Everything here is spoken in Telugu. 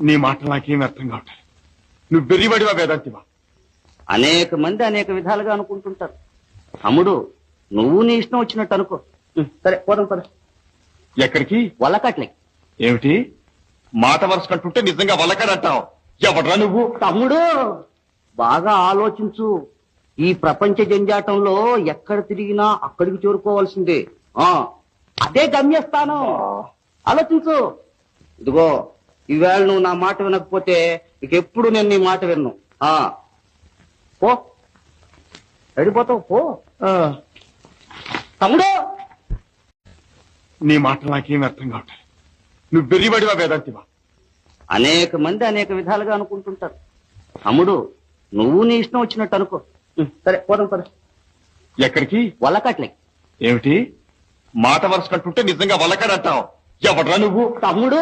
నీ మాట నాకేం అర్థం కావట్లేదు. నువ్వు బెర్రివాడివా వేదాంతివా? అనేక మంది అనేక విధాలుగా అనుకుంటుంటారు. తమ్ముడు నువ్వు నీ ఇష్టం వచ్చినట్టు అనుకో. సరే పోదాం పద. ఎక్కడికి? వల్లకట్లే ఏమిటి? మాట వరుస కంటుంటే నిజంగా వలకడంటావు ఎవడ్రా నువ్వు? తమ్ముడు బాగా ఆలోచించు. ఈ ప్రపంచ జంజాటంలో ఎక్కడ తిరిగినా అక్కడికి చేరుకోవాల్సిందే. ఆ అదే గమ్యస్థానం. ఆలోచించు. ఇదిగో ఈవేళ నువ్వు నా మాట వినకపోతే ఇక ఎప్పుడు నేను నీ మాట విన్ను. ఆ. పో. వెళ్ళిపోతావు పో. తమ్ముడు! నీ మాట నాకేం అర్థం కావట్లేదు. నువ్వు బెర్రివాడివా వేదాంతివా? అనేక మంది అనేక విధాలుగా అనుకుంటుంటారు. తమ్ముడు నువ్వు నీ ఇష్టం వచ్చినట్టు అనుకో. సరే పోదాం పద. ఎక్కడికి? వల్లకట్లే. ఏమిటి? మాట వరుస కంటుంటే నిజంగా వలకడంటావు ఎవడ్రా నువ్వు? తమ్ముడు!